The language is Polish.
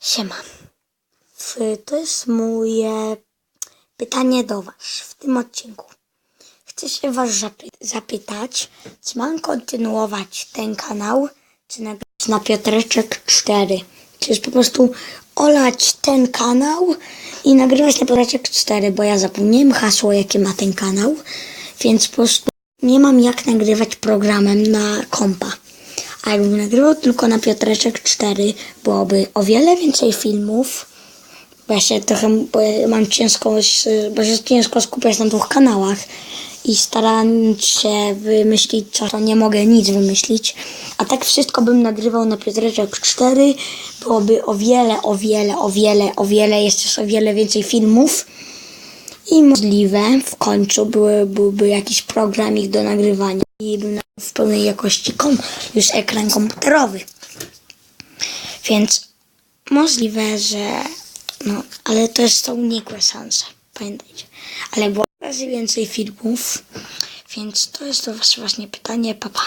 Siema. To jest moje pytanie do Was w tym odcinku. Chcę się Was zapy- zapytać, czy mam kontynuować ten kanał, czy nagrać na Piotreczek 4. Czy już po prostu olać ten kanał i nagrywać na Piotreczek 4, bo ja zapomniałem hasło, jakie ma ten kanał, więc po prostu nie mam jak nagrywać programem na kompa. A jakbym nagrywał tylko na Piotreczek 4, byłoby o wiele więcej filmów. Bo ja się trochę, bo ja mam ciężko, bo się ciężko skupiać na dwóch kanałach i starając się wymyślić to nie mogę nic wymyślić. A tak wszystko bym nagrywał na Piotreczek 4, byłoby o wiele, o wiele, o wiele, o wiele, jeszcze o wiele więcej filmów. I możliwe w końcu były, byłby jakiś programik do nagrywania i bym nagrał w pełnej jakości kom, już ekran komputerowy. Więc możliwe, że no, ale to jest są nikłe szanse, pamiętajcie. Ale było razy więcej filmów, więc to jest to wasze właśnie pytanie, papa.